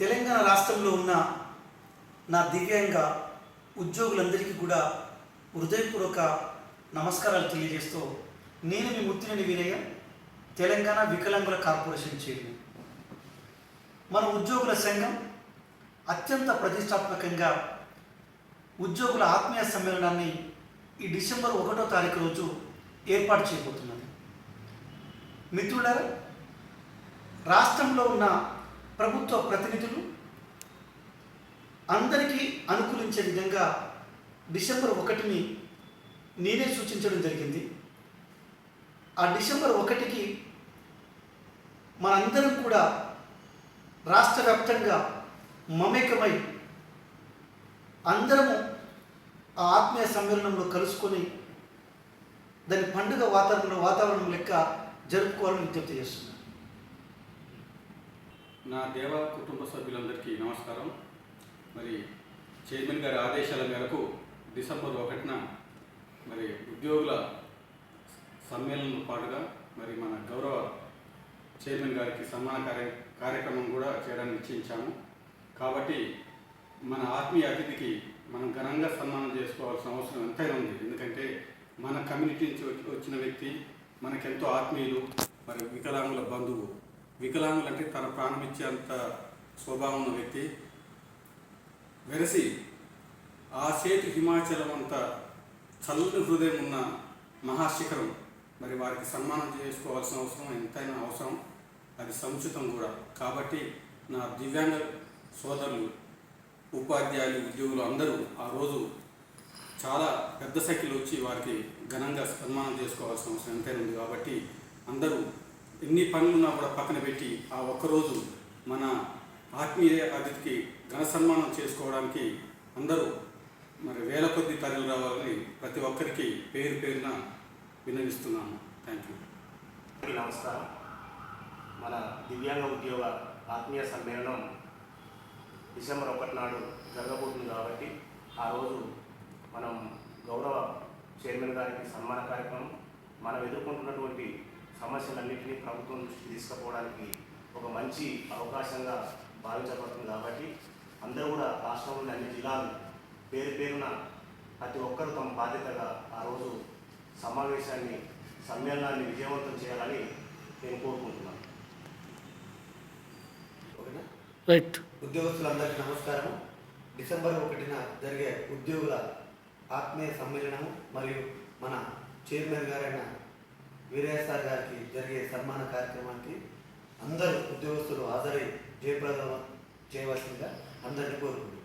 తెలంగాణ రాష్ట్రంలో ఉన్న నా దివ్యాంగ ఉద్యోగులందరికీ కూడా హృదయపూర్వక నమస్కారాలు తెలియజేస్తూ నేను మీ ముత్తినేని వీరయ్య తెలంగాణ వికలాంగుల కార్పొరేషన్ చైర్మన్. మన ఉద్యోగుల సంఘం అత్యంత ప్రతిష్టాత్మకంగా ఉద్యోగుల ఆత్మీయ సమ్మేళనాన్ని ఈ డిసెంబర్ ఒకటో తారీఖు రోజు ఏర్పాటు చేయబోతున్నది. మిత్రులారా రాష్ట్రంలో ఉన్న ప్రభుత్వ ప్రతినిధులు అందరికీ అనుకూలించే విధంగా డిసెంబర్ ఒకటిని నేనే సూచించడం జరిగింది. ఆ డిసెంబర్ ఒకటికి మనందరం కూడా రాష్ట్ర వ్యాప్తంగా మమేకమై అందరము ఆ ఆత్మీయ సమ్మేళనంలో కలుసుకొని దాని పండుగ వాతావరణంలో వాతావరణం లెక్క జరుపుకోవాలని విజ్ఞప్తి చేస్తున్నాను. నా దేవ కుటుంబ సభ్యులందరికీ నమస్కారం. మరి చైర్మన్ గారి ఆదేశాల మేరకు డిసెంబర్ ఒకటిన మరి ఉద్యోగుల సమ్మేళనం పాటుగా మరి మన గౌరవ చైర్మన్ గారికి సన్మాన కార్య కార్యక్రమం కూడా చేయడానికి నిశ్చయించాము. కాబట్టి మన ఆత్మీయ అతిథికి మనం ఘనంగా సన్మానం చేసుకోవాల్సిన అవసరం ఎంతైనా ఉంది. ఎందుకంటే మన కమ్యూనిటీ నుంచి వచ్చి- వచ్చిన వ్యక్తి మనకెంతో ఆత్మీయులు మరి వికలాంగుల బంధువు. వికలాంగులు అంటే తన ప్రాణం ఇచ్చేంత స్వభావం ఉన్న వ్యక్తి. వెరసి ఆ చేతి హిమాచలం అంత చల్లని హృదయం ఉన్న మహాశిఖరం. మరి వారికి సన్మానం చేసుకోవాల్సిన అవసరం ఎంతైనా అవసరం అది సముచితం కూడా. కాబట్టి నా దివ్యాంగ సోదరులు ఉపాధ్యాయులు ఉద్యోగులు అందరూ ఆ రోజు చాలా పెద్ద సంఖ్యలో వచ్చి వారికి ఘనంగా సన్మానం చేసుకోవాల్సిన అవసరం ఎంతైనా ఉంది. కాబట్టి అందరూ ఎన్ని పనులున్నా కూడా పక్కన పెట్టి ఆ ఒక్కరోజు మన ఆత్మీయ అతిథికి ఘన సన్మానం చేసుకోవడానికి అందరూ మరి వేల కొద్ది తరలి రావాలని ప్రతి ఒక్కరికి పేరు పేరున విన్నవిస్తున్నాను థ్యాంక్ యూ నమస్కారం. మన దివ్యాంగ ఉద్యోగ ఆత్మీయ సమ్మేళనం డిసెంబర్ ఒకటి నాడు జరగబోతుంది కాబట్టి ఆ రోజు మనం గౌరవ చైర్మన్ గారికి సన్మాన కార్యక్రమం మనం ఎదుర్కొంటున్నటువంటి సమస్యలన్నింటినీ ప్రభుత్వం దృష్టికి తీసుకుపోవడానికి ఒక మంచి అవకాశంగా భావించబడుతుంది కాబట్టి అందరూ కూడా రాష్ట్రంలోని అన్ని జిల్లాలు పేరు పేరున ప్రతి ఒక్కరూ తమ బాధ్యతగా ఆ రోజు సమావేశాన్ని సమ్మేళనాన్ని విజయవంతం చేయాలని నేను కోరుకుంటున్నాను. ఓకేనా? రైట్. ఉద్యోగస్తులందరికీ నమస్కారం డిసెంబర్ ఒకటిన జరిగే ఉద్యోగుల ఆత్మీయ సమ్మేళనము మరియు మన చైర్మన్ గారైన వీరయ్య సార్ గారికి జరిగే సన్మాన కార్యక్రమానికి అందరూ ఉద్యోగస్తులు హాజరై జయప్రదం చేయవలసిందిగా అందరినీ కోరుకుంటున్నాను